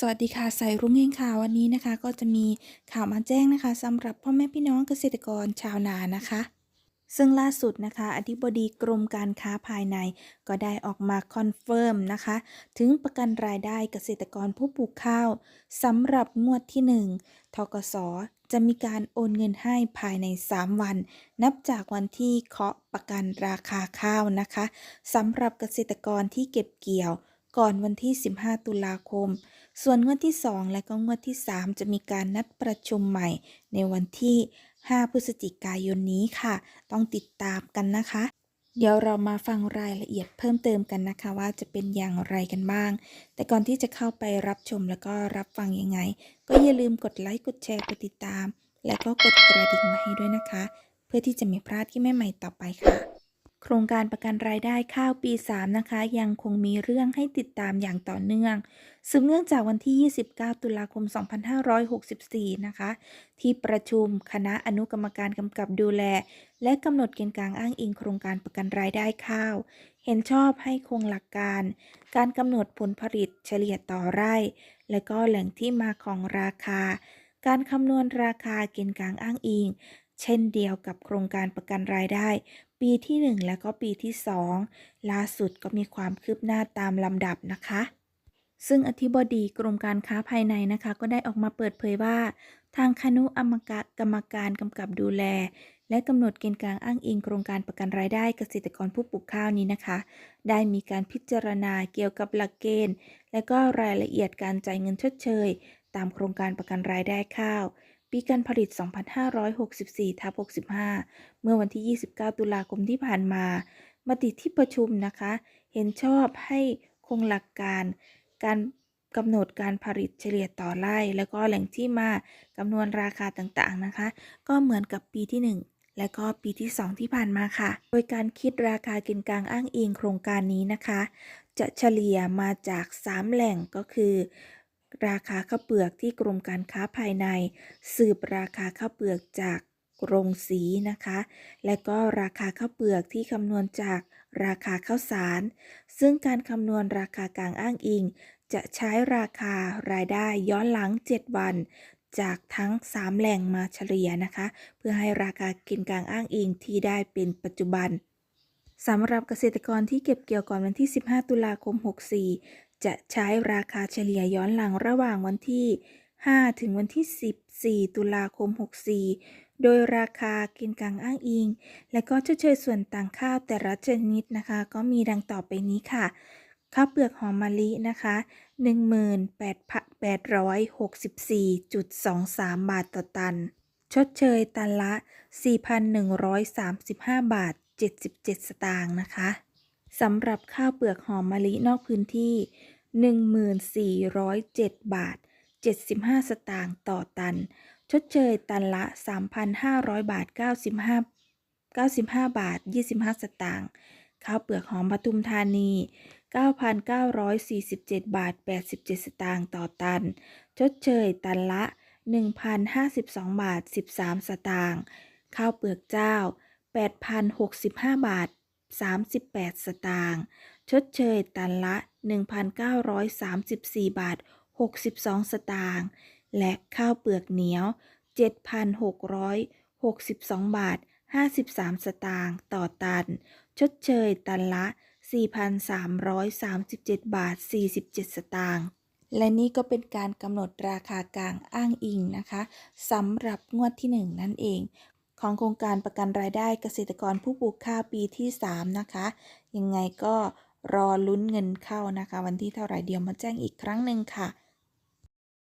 สวัสดีค่ะสายรุ้งเองค่ะวันนี้นะคะ ก็จะมีข่าวมาแจ้งนะคะสำหรับพ่อแม่พี่น้องเกษตรกรชาวนานะคะ ซึ่งล่าสุดนะคะ อธิบดีกรมการค้าภายใน ก็ได้ออกมาคอนเฟิร์มนะคะ ถึงประกันรายได้เกษตรกรผู้ปลูกข้าวสำหรับงวดที่ 1ทกสจะมีการโอนเงินให้ภายใน 3 วัน นับจากวันที่เคาะประกันราคาข้าวนะคะสำหรับเกษตรกรที่เก็บเกี่ยว ก่อนวันที่ 15 ตุลาคม ส่วนงวดที่ 2 และก็งวดที่ 3 จะมีการนัดประชุมใหม่ในวันที่ 5 พฤศจิกายนนี้ค่ะ ต้องติดตามกันนะคะ เดี๋ยวเรามาฟังรายละเอียดเพิ่มเติมกันนะคะว่าจะเป็นอย่างไรกันบ้าง แต่ก่อนที่จะเข้าไปรับชมแล้วก็รับฟังยังไง ก็อย่าลืมกดไลค์กดแชร์กดติดตาม และก็กดกระดิ่งมาให้ด้วยนะคะ เพื่อที่จะไม่พลาดที่ใหม่ๆต่อไปค่ะ โครงการประกันรายได้ข้าวปี 3 นะคะ ยังคงมีเรื่องให้ติดตามอย่างต่อเนื่อง สืบเนื่องจากวันที่ 29 ตุลาคม 2564 นะคะ ที่ประชุมคณะอนุกรรมการกำกับดูแล และกำหนดเกณฑ์กลางอ้างอิงโครงการประกันรายได้ข้าว เห็นชอบให้คงหลักการ การกำหนดผลผลิตเฉลี่ยต่อไร่ และก็แหล่งที่มาของราคา การคำนวณราคาเกณฑ์กลางอ้างอิง เช่นเดียวกับโครงการประกันรายได้ ปีที่ 1 และก็ปีที่ 2 ล่าสุดก็มีความคืบหน้าตามลำดับนะคะ ซึ่งอธิบดีกรมการค้าภายในนะคะ ก็ได้ออกมาเปิดเผยว่า ทางคณะอมกะกรรมการกำกับดูแล และกำหนดเกณฑ์กลางอ้างอิงโครงการประกันรายได้เกษตรกรผู้ปลูกข้าวนี้นะคะ ได้มีการพิจารณาเกี่ยวกับหลักเกณฑ์ และก็รายละเอียดการจ่ายเงินชดเชย ตามโครงการประกันรายได้ข้าว ปีการผลิต 2564ทับ65 เมื่อวันที่ 29 ตุลาคมที่ผ่านมา มติที่ประชุมนะคะ เห็นชอบให้คงหลักการการกำหนดการผลิตเฉลี่ยต่อไร่ แล้วก็แหล่งที่มากำนวณราคาต่างๆนะคะ ก็เหมือนกับปีที่ 1และก็ปีที่ 2 ที่ผ่านมาค่ะ โดยการคิดราคากินกลางอ้างอิงโครงการนี้นะคะ จะเฉลี่ยมาจาก 3 แหล่งก็คือ ราคาข้าวเปลือกที่กรมการค้าภายใน สืบราคาข้าวเปลือกจากโรงสีนะคะ และก็ราคาข้าวเปลือกที่คำนวณจากราคาข้าวสาร ซึ่งการคำนวณราคากลางอ้างอิง จะใช้ราคารายได้ย้อนหลัง 7 วัน จากทั้ง 3 แหล่งมาเฉลี่ยนะคะ เพื่อให้ราคากินกลางอ้างอิงที่ได้เป็นปัจจุบันสำหรับเกษตรกรที่เก็บเกี่ยวก่อนวันที่ 15 ตุลาคม 64 จะใช้ราคาเฉลี่ยย้อนหลังระหว่างวันที่ 5 ถึงวันที่ 14 ตุลาคม 64 โดยราคากินกลางอ้างอิง และก็ชดเชยส่วนต่างข้าวแต่ละชนิดนะคะ ก็มีดังต่อไปนี้ค่ะ ข้าวเปลือกหอมมะลินะคะ 18,864.23 บาทต่อตัน ชดเชยตันละ 4,135 บาท 77 สตางค์นะคะสำหรับข้าวเปลือกหอมมะลินอกพื้นที่ 1407 บาท 75 สตางค์ต่อตัน ชดเชยตันละ 3,500 บาท 95 95 บาท 25 สตางค์ข้าวเปลือกหอมปทุมธานี 9,947 บาท 87 สตางค์ต่อตัน ชดเชยตันละ 1,052 บาท 13 สตางค์ข้าวเปลือกเจ้า 8,065 บาท 38 สตางค์ ชดเชยตันละ 1,934 บาท 62 สตางค์ และข้าวเปลือกเหนียว 7,662 บาท 53 สตางค์ต่อตัน ชดเชยตันละ 4,337 บาท 47 สตางค์และนี่ก็เป็นการกำหนดราคากลางอ้างอิงนะคะสำหรับงวดที่ 1 นั่นเอง ของโครงการประกันรายได้เกษตรกรผู้ปลูกข้าวปีที่ 3 นะคะ ยังไงก็ รอลุ้นเงินเข้านะคะ วันที่เท่าไหร่เดียวมาแจ้งอีกครั้งหนึ่งค่ะ